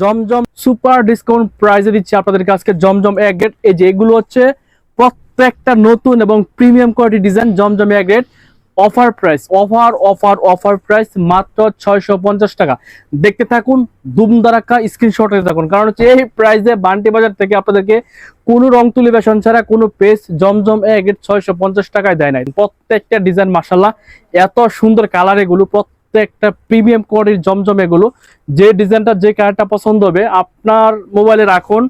জমজম super discount প্রাইসে দিচ্ছে আপনাদেরকে আজকে জমজম এক গ্রেড এই যে এগুলো হচ্ছে প্রত্যেকটা নতুন এবং প্রিমিয়াম কোয়ালিটি ডিজাইন জমজম এক offer price, offer offer offer price মাত্র ছয়শো পঞ্চাশ টাকা। দেখতে থাকুন দুমদারাক্কা স্ক্রিনশটে থাকুন। কারণ হচ্ছে এই প্রাইসে বান্টি বাজার থেকে আপনাদেরকে কোনো রং তুলি বেসন ছাড়া কোনো পেজ জমজম এক গ্রেড ছয়শো টাকায় দেয় নাই। প্রত্যেকটা ডিজাইন মাসাল্লাহ এত সুন্দর কালার এগুলো প্রত্যেকটা প্রিমিয়াম কোয়ালিটির জমজম এগুলো। যে ডিজাইনটা যে কালারটা পছন্দ হবে, আপনার মোবাইলে রাখুন।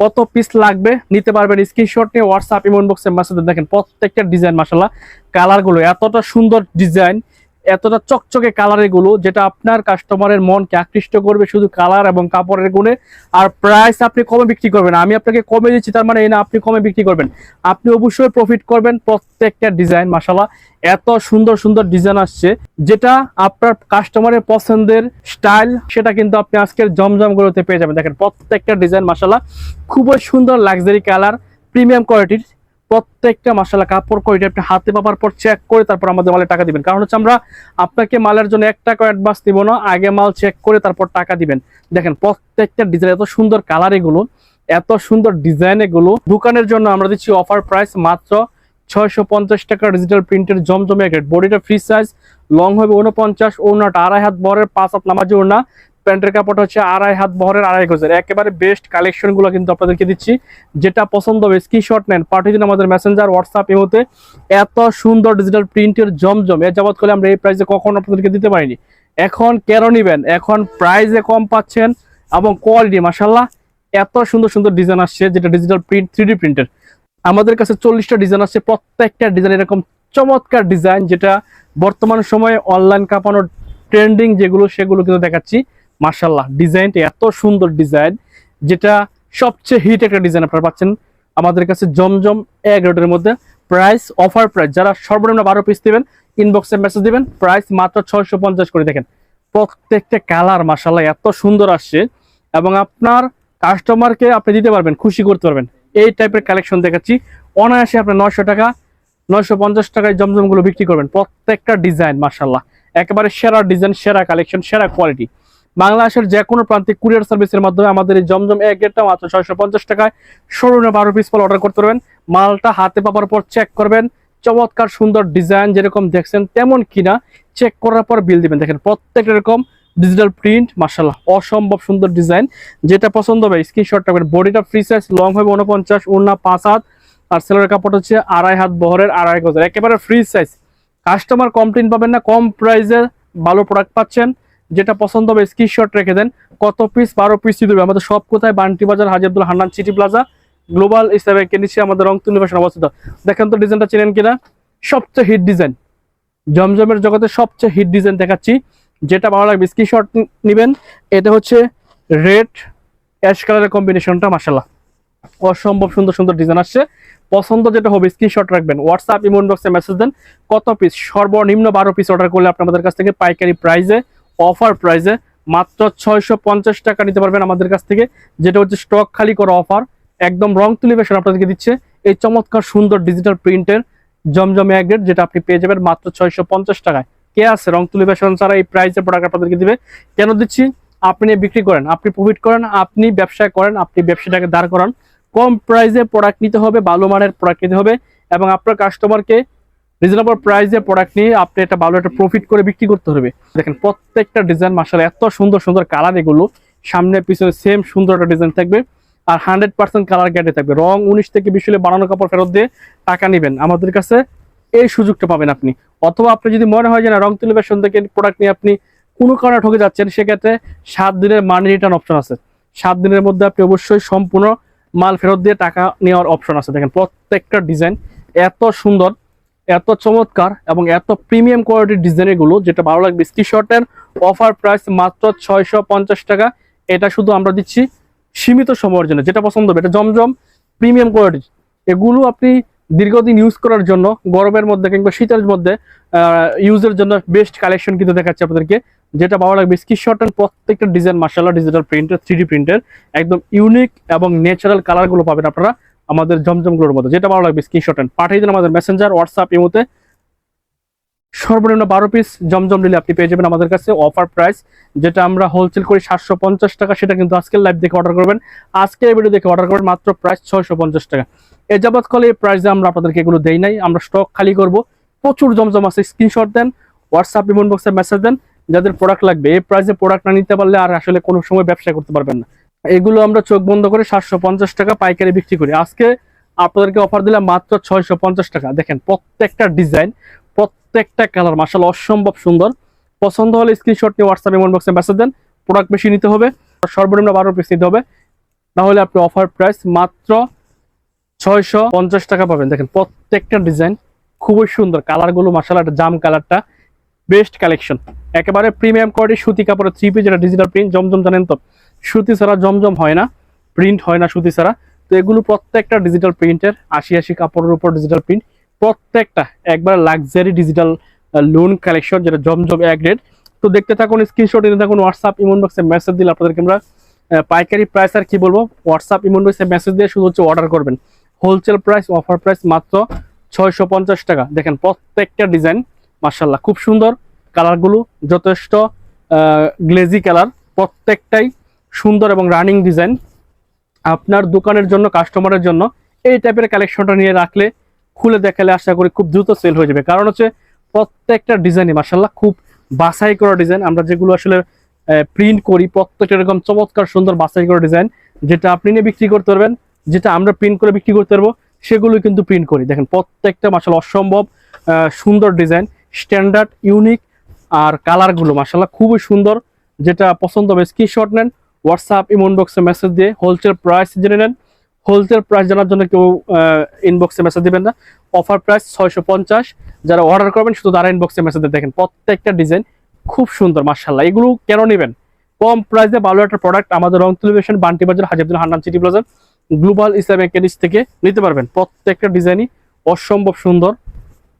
কত পিস লাগবে নিতে পারবেন। স্ক্রিনশট নিয়ে হোয়াটসঅ্যাপ ইমন বক্সে মেসেজে দেখেন প্রত্যেকটা ডিজাইন মাসাল্লাহ কালারগুলো এতটা সুন্দর ডিজাইন এতটা চকচকে কালারেরগুলো যেটা আপনার কাস্টমারের মনকে আকৃষ্ট করবে শুধু কালার এবং কাপড়ের গুণে। আর প্রাইস আপনি কমে বিক্রি করবেন। আমি আপনাকে কমে দিচ্ছি, তার মানে এই না, আপনি কমে বিক্রি করবেন। আপনি অবশ্যই প্রফিট করবেন প্রত্যেকটা ডিজাইন মাসাল্লাহ এত সুন্দর সুন্দর ডিজাইন আসছে, যেটা আপনার কাস্টমারের পছন্দের স্টাইল সেটা কিন্তু আপনি আজকের জমজম গুলোতে পেয়ে যাবেন। দেখেন, প্রত্যেকটা ডিজাইন মাসাল্লাহ খুবই সুন্দর লাক্সারি কালার প্রিমিয়াম কোয়ালিটির প্রত্যেকটা মাসালা কাপড় কোয়ালিটি আপনি হাতে পাবার পর চেক করে তারপর আমাদের মালে টাকা দিবেন। কারণ হচ্ছে আমরা আপনাকে মালের জন্য এক টাকা অ্যাডভান্স দিব না, আগে মাল চেক করে তারপর টাকা দিবেন। দেখেন প্রত্যেকটা ডিজাইন এত সুন্দর কালার এগুলো, এত সুন্দর ডিজাইন এগুলো। দোকানের জন্য আমরা দিচ্ছি অফার প্রাইস মাত্র ছয়শো পঞ্চাশ টাকা ডিজিটাল প্রিন্টের জমজমে গ্রেড বডিটা ফ্রি সাইজ লং হবে উনপঞ্চাশ ওনাটা আড়াই হাত বরের পাঁচ হাত নামাজি ওনা প্যান্টের কাপড়টা হচ্ছে আড়াই হাত বহরের আড়াই গজের। একেবারে বেস্ট কালেকশনগুলো কিন্তু আপনাদেরকে দিচ্ছি। যেটা পছন্দ হবে স্ক্রিনশট নেন, পাঠিয়ে দিন আমাদের মেসেঞ্জার হোয়াটসঅ্যাপ এমতে এত সুন্দর ডিজিটাল প্রিন্টের জমজম, এর যাবত করে আমরা এই প্রাইসে কখনো আপনাদেরকে দিতে পারিনি। এখন কেন নিবেন, এখন প্রাইসে কম পাচ্ছেন এবং কোয়ালিটি মাসাল্লাহ এত সুন্দর সুন্দর ডিজাইন আসছে, যেটা ডিজিটাল প্রিন্ট থ্রি প্রিন্টের আমাদের কাছে চল্লিশটা ডিজাইন আসছে, প্রত্যেকটা ডিজাইন এরকম চমৎকার ডিজাইন যেটা বর্তমান সময়ে অনলাইন কাঁপানোর ট্রেন্ডিং যেগুলো, সেগুলো কিন্তু দেখাচ্ছি। মার্শাল্লাহ ডিজাইনটা এত সুন্দর ডিজাইন, যেটা সবচেয়ে হিট একটা ডিজাইন আপনারা পাচ্ছেন আমাদের কাছে জমজম এক রেটের মধ্যে। প্রাইস অফার প্রাইস যারা সর্বনিম্ন বারো পিস দেবেন ইনবক্সে মেসেজ দিবেন প্রাইস মাত্র ছয়শো পঞ্চাশ করে দেখেন। প্রত্যেকটা কালার মার্শাল্লাহ এত সুন্দর আসছে এবং আপনার কাস্টমারকে আপনি দিতে পারবেন, খুশি করতে পারবেন। এই টাইপের কালেকশন দেখাচ্ছি। অনায়াসে আপনি নয়শো টাকা, নয়শো পঞ্চাশ টাকায় জমজমগুলো বিক্রি করবেন। প্রত্যেকটা ডিজাইন মার্শাল্লাহ একেবারে সেরা ডিজাইন সেরা কালেকশন সেরা কোয়ালিটি বাংলাদেশের যে কোনো প্রান্তিক কুরিয়ার সার্ভিসের মাধ্যমে আমাদের এই জমজম এক গেটটা মাত্র ছয়শো পঞ্চাশ টাকায় শোরুমে বারো পিস ফল অর্ডার করতে পারবেন। মালটা হাতে পাওয়ার পর চেক করবেন। চমৎকার সুন্দর ডিজাইন যেরকম দেখছেন তেমন কিনা চেক করার পর বিল দিবেন। দেখেন প্রত্যেকটা এরকম ডিজিটাল প্রিন্ট মার্শাল্লাহ অসম্ভব সুন্দর ডিজাইন যেটা পছন্দ হবে স্ক্রিনশট রাখবেন। বডিটা ফ্রি সাইজ লং হবে উনপঞ্চাশ উন্না পাঁচ হাত। আর সেলের কাপড় হচ্ছে আড়াই হাত বহরের আড়াই গজের। একেবারে ফ্রি সাইজ কাস্টমার কমপ্লেন পাবেন না, কম প্রাইসে ভালো প্রোডাক্ট পাচ্ছেন। যেটা পছন্দ হবে স্ক্রিনশট রেখে দেন। কত পিস বারো পিস দেবে আমাদের সব কোথায়? Banti Bazar Haji Abdul Hannan City Plaza Global হিসাবে নিচে আমাদের রংতুল নিবাসন অবস্থিত। দেখেন তো ডিজাইনটা চেনেন কিনা? সবচেয়ে হিট ডিজাইন জমজমের জগতে সবচেয়ে হিট ডিজাইন দেখাচ্ছি। যেটা ভালো লাগবে স্ক্রিনশট নেবেন। এটা হচ্ছে রেড অ্যাশ কালারের কম্বিনেশনটা মাসাল্লাহ অসম্ভব সুন্দর সুন্দর ডিজাইন আসছে। পছন্দ যেটা হবে স্ক্রিনশট রাখবেন। হোয়াটসঅ্যাপ ইমন বক্সে মেসেজ দেন। কত পিস সর্বনিম্ন বারো পিস অর্ডার করলে আপনি আমাদের কাছ থেকে পাইকারি প্রাইসে অফার প্রাইসে মাত্র ছয়শো পঞ্চাশ টাকা নিতে পারবেন আমাদের কাছ থেকে, যেটা হচ্ছে স্টক খালি করা অফার একদম রং তুলি বেশন আপনাদেরকে দিচ্ছে। এই চমৎকার সুন্দর ডিজিটাল প্রিন্টের জমজমে এক গ্রেড যেটা আপনি পেয়ে যাবেন মাত্র ছয়শো পঞ্চাশ টাকায়। কে আছে রং তুলি বেশন ছাড়া এই প্রাইসে প্রোডাক্ট আপনাদেরকে দিবে? কেন দিচ্ছি? আপনি বিক্রি করেন, আপনি প্রফিট করেন, আপনি ব্যবসা করেন, আপনি ব্যবসাটাকে দাঁড় করান। কম প্রাইসে প্রোডাক্ট নিতে হবে, ভালো মানের প্রোডাক্ট নিতে হবে, এবং আপনার কাস্টমারকে রিজনেবল প্রাইসে প্রোডাক্ট নিয়ে আপনি একটা ভালো একটা প্রফিট করে বিক্রি করতে হবে। দেখেন, প্রত্যেকটা ডিজাইন মাসাল এত সুন্দর সুন্দর কালার এগুলো, সামনে, পিছনে সেম সুন্দর একটা ডিজাইন থাকবে আর হান্ড্রেড পার্সেন্ট কালার গ্যারান্টি থাকবে। রং উনিশ থেকে বিশ হলে বানানো কাপড় ফেরত দিয়ে টাকা নেবেন। আমাদের কাছে এই সুযোগটা পাবেন আপনি। অথবা আপনি যদি মনে হয় যে না, রং তুলিবেশন থেকে প্রোডাক্ট নিয়ে আপনি কোনো কারণে ঠকে যাচ্ছেন, সেক্ষেত্রে সাত দিনের মানি রিটার্ন অপশন আছে। সাত দিনের মধ্যে আপনি অবশ্যই সম্পূর্ণ মাল ফেরত দিয়ে টাকা নেওয়ার অপশন আছে। দেখেন, প্রত্যেকটা ডিজাইন এত সুন্দর এত চমৎকার এবং এত প্রিমিয়াম কোয়ালিটির ডিজাইনগুলো যেটা ভালো লাগবে স্ক্রিনশটের অফার প্রাইস মাত্র ছয়শো পঞ্চাশ টাকা। এটা শুধু আমরা দিচ্ছি সীমিত সময়ের জন্য, যেটা পছন্দ হবে। এটা জমজম প্রিমিয়াম কোয়ালিটি এগুলো আপনি দীর্ঘদিন ইউজ করার জন্য, গরমের মধ্যে কিংবা শীতের মধ্যে ইউজের জন্য বেস্ট কালেকশন কিন্তু দেখাচ্ছে আপনাদেরকে। যেটা ভালো লাগবে স্ক্রিনশটের প্রত্যেকটা ডিজাইন মার্শাল্লাহ ডিজিটাল প্রিন্টের থ্রি প্রিন্টের একদম ইউনিক এবং ন্যাচারাল কালারগুলো পাবেন আপনারা। আমাদের জমজমগুলোর মধ্যে যেটা ভালো লাগবে স্ক্রিনশট পাঠিয়ে দিন আমাদের মেসেঞ্জার হোয়াটসঅ্যাপ ইমোতে। সর্বনিম্ন বারো পিস জমজম নিলে আপনি পেয়ে যাবেন আমাদের কাছে। অফার প্রাইস যেটা আমরা হোলসেল করি সাতশো পঞ্চাশ টাকা, সেটা কিন্তু আজকের লাইভ দেখে অর্ডার করবেন। আজকে এই ভিডিও দেখে অর্ডার করবেন মাত্র প্রাইস ছয়শো পঞ্চাশ টাকা। এ যাবৎ কলে এই প্রাইসে আমরা আপনাদেরকে এগুলো দেই নাই। আমরা স্টক খালি করব। প্রচুর জমজম আছে স্ক্রিনশট দেন হোয়াটসঅ্যাপ ইমন বক্সে মেসেজ দেন। যাদের প্রোডাক্ট লাগবে, এই প্রাইসে প্রোডাক্ট না নিতে পারলে আর আসলে কোনো সময় ব্যবসা করতে পারবেন না। এগুলো আমরা চোখ বন্ধ করে সাতশো পঞ্চাশ টাকা পাইকারি বিক্রি করি। আজকে আপনাদেরকে অফার দিলাম মাত্র ছয়শো পঞ্চাশ টাকা। দেখেন, প্রত্যেকটা ডিজাইন প্রত্যেকটা কালার মাসাল অসম্ভব সুন্দর। পছন্দ হলে স্ক্রিনশট নিয়ে হোয়াটসঅ্যাপ ইমন বক্সে মেসেজ দেন। প্রোডাক্ট বেশি নিতে হবে, সর্বনিম্ন বারো পিস নিতে হবে। তাহলে আপনি অফার প্রাইস মাত্র ছয়শো পঞ্চাশ টাকা পাবেন। দেখেন, প্রত্যেকটা ডিজাইন খুবই সুন্দর। কালারগুলো মাসাল একটা জাম কালারটা বেস্ট কালেকশন একেবারে প্রিমিয়াম কোয়ালিটি সুতি কাপড়ের থ্রি পিস যেটা ডিজিটাল প্রিন্ট জমজম জানেন তো? সুতি ছাড়া জমজম হয় না প্রিন্ট হয় না সুতি ছাড়া। তো এগুলো প্রত্যেকটা ডিজিটাল প্রিন্টের আশি আশি কাপড়ের উপর ডিজিটাল প্রিন্ট প্রত্যেকটা একবার লাক্সারি ডিজিটাল লোন কালেকশন যেটা জমজম এক রেট তো দেখতে থাকুন স্ক্রিনশট নিতে থাকুন হোয়াটসঅ্যাপ ইমন বক্সে মেসেজ দিলে আপনাদেরকে আমরা পাইকারি প্রাইস আর কি বলব? হোয়াটসঅ্যাপ ইমন বক্সে মেসেজ দিয়ে শুধু হচ্ছে অর্ডার করবেন। হোলসেল প্রাইস অফার প্রাইস মাত্র ছয়শো পঞ্চাশ টাকা। দেখেন প্রত্যেকটা ডিজাইন মার্শাল্লাহ খুব সুন্দর। কালারগুলো যথেষ্ট গ্লেজি কালার প্রত্যেকটাই সুন্দর এবং রানিং ডিজাইন। আপনার দোকানের জন্য, কাস্টমারের জন্য এই টাইপের কালেকশনটা নিয়ে রাখলে খুলে দেখালে আশা করি খুব দ্রুত সেল হয়ে যাবে। কারণ হচ্ছে প্রত্যেকটা ডিজাইনই মার্শাল্লাহ খুব বাছাই করা ডিজাইন। আমরা যেগুলো আসলে প্রিন্ট করি, প্রত্যেকটা এরকম চমৎকার সুন্দর বাছাই করা ডিজাইন, যেটা আপনি নিয়ে বিক্রি করতে পারবেন, যেটা আমরা প্রিন্ট করে বিক্রি করতে পারব, সেগুলো কিন্তু প্রিন্ট করি। দেখেন, প্রত্যেকটা মাসাল অসম্ভব সুন্দর ডিজাইন স্ট্যান্ডার্ড ইউনিক আর কালারগুলো মাসাল্লাহ খুবই সুন্দর, যেটা পছন্দ হবে স্ক্রিনশট নেন হোয়াটসঅ্যাপ ইমন বক্সে মেসেজ দিয়ে হোলসেল প্রাইস জেনে নেন। হোলসেল প্রাইস জানার জন্য কেউ ইনবক্সে মেসেজ দেবেন না। অফার প্রাইস ছয়শো পঞ্চাশ। যারা অর্ডার করবেন, শুধু তারা ইনবক্সে মেসেজ দেখেন। প্রত্যেকটা ডিজাইন খুব সুন্দর মার্শাল্লাহ এগুলো কেন নেবেন? কম প্রাইসে ভালো একটা প্রোডাক্ট আমাদের রং television Banti Bazar হাজারদুল Hannan City Plaza Global Islamic কেডিস থেকে নিতে পারবেন। প্রত্যেকটা ডিজাইনই অসম্ভব সুন্দর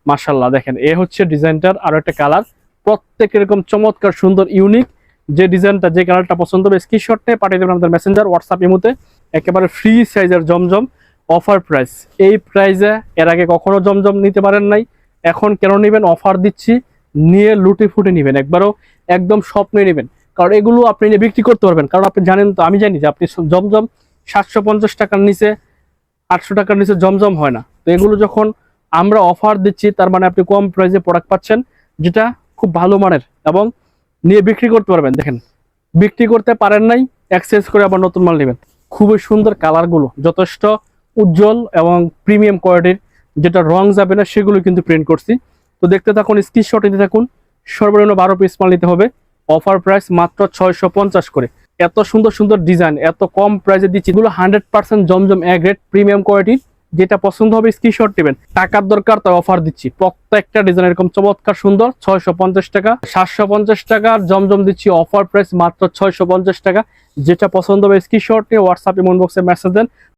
মার্শাল্লাহ দেখেন, এ হচ্ছে ডিজাইনটার আরও একটা কালার প্রত্যেক এরকম চমৎকার, সুন্দর ইউনিক যে ডিজাইনটা, যে কালারটা পছন্দ হবে স্ক্রিনশটে পাঠিয়ে দেবেন আমাদের মেসেঞ্জার হোয়াটসঅ্যাপ ইমুতে একেবারে ফ্রি সাইজের জমজম অফার প্রাইস এই প্রাইসে এর আগে কখনো জমজম নিতে পারেন নাই। এখন কেন নেবেন? অফার দিচ্ছি, নিয়ে লুটে ফুটে নেবেন। একবারও একদম স্বপ্নে নেবেন। কারণ এগুলো আপনি নিয়ে বিক্রি করতে পারবেন। কারণ আপনি জানেন তো, আমি জানি যে আপনি জমজম সাতশো পঞ্চাশ টাকার নিচে, আটশো টাকার নিচে জমজম হয় না। তো এগুলো যখন আমরা অফার দিচ্ছি, তার মানে আপনি কম প্রাইসে প্রোডাক্ট পাচ্ছেন, যেটা খুব ভালো মানের। এবং নিয়ে বিক্রি করতে পারবেন, দেখেন। বিক্রি করতে পারেন নাই এক্সচেঞ্জ করে আবার নতুন মাল নেবেন। খুবই সুন্দর কালারগুলো, যথেষ্ট উজ্জ্বল এবং প্রিমিয়াম কোয়ালিটির যেটা রং যাবে না, সেগুলো কিন্তু প্রিন্ট করছি। তো দেখতে থাকুন স্ক্রিনশট নিতে থাকুন, সর্বনিম্ন বারো পিস মাল নিতে হবে। অফার প্রাইস মাত্র ছয়শো পঞ্চাশ করে। এত সুন্দর সুন্দর ডিজাইন এত কম প্রাইসে দিচ্ছি। এগুলো hundred percent Zamzam A grade premium কোয়ালিটির যেটা পছন্দ হবে স্ক্রিনশট নেবেন টাকার দরকার, তাই অফার দিচ্ছি। প্রত্যেকটা ডিজাইন এরকম চমৎকার, সুন্দর, ছয়শো পঞ্চাশ টাকা, সাতশো টাকা জমজম দিচ্ছি অফার প্রাইস মাত্র ছয়শো পঞ্চাশ টাকা। যেটা পছন্দ হবে স্ক্রিনশট নিয়ে হোয়াটসঅ্যাপ ইমন বক্সে মেসেজ দেন।